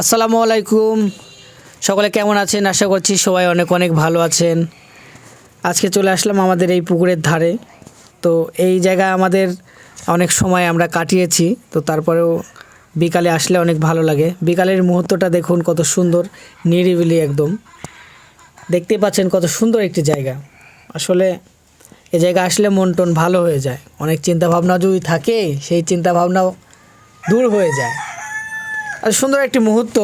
আসসালামু আলাইকুম। সকলে কেমন আছেন? আশা করছি সবাই অনেক অনেক ভালো আছেন। আজকে চলে আসলাম আমাদের এই পুকুরের ধারে। তো এই জায়গায় আমাদের অনেক সময় আমরা কাটিয়েছি। তো তারপরেও বিকালে আসলে অনেক ভালো লাগে। বিকালের মুহূর্তটা দেখুন কত সুন্দর, নিরিবিলি একদম। দেখতেই পাচ্ছেন কত সুন্দর একটি জায়গা। আসলে এ জায়গা আসলে মন টন ভালো হয়ে যায়। অনেক চিন্তা ভাবনা যদি থাকে, সেই চিন্তা ভাবনাও দূর হয়ে যায়। সুন্দর একটি মুহূর্ত।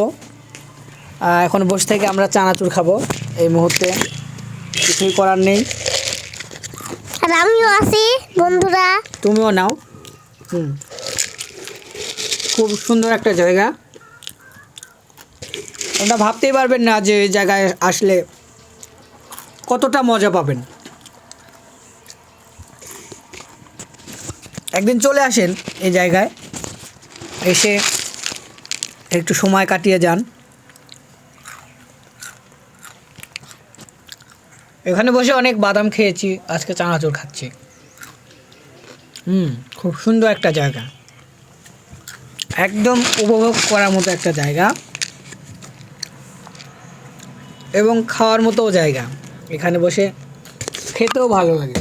এখন বসে থেকে আমরা চানাচুর খাব। এই মুহূর্তে কিছুই করার নেই। আর আমিও আছি বন্ধুরা। তুমিও নাও। হুম। খুব সুন্দর একটা জায়গা। ওটা ভাবতেই পারবেন না যে এই জায়গায় আসলে কতটা মজা পাবেন। একদিন চলে আসেন এই জায়গায়। এসে একটু সময় কাটিয়ে যান। এখানে বসে অনেক বাদাম খেয়েছি, আজকে চানাচুর খাচ্ছি। হুম, খুব সুন্দর একটা জায়গা। একদম উপভোগ করার মতো একটা জায়গা। এবং খাওয়ার মতোও জায়গা। এখানে বসে খেতেও ভালো লাগে।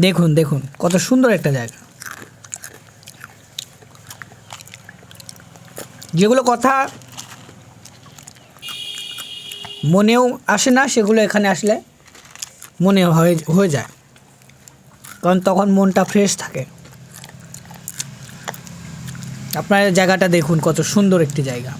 দেখুন দেখুন, কত সুন্দর একটা জায়গা। যেগুলো কথা মনেও আসে না, সেগুলো এখানে আসলে মনে হয়ে হয়ে যায়। কারণ তখন মনটা ফ্রেশ থাকে। আপনারা জায়গাটা দেখুন, কত সুন্দর একটি জায়গা।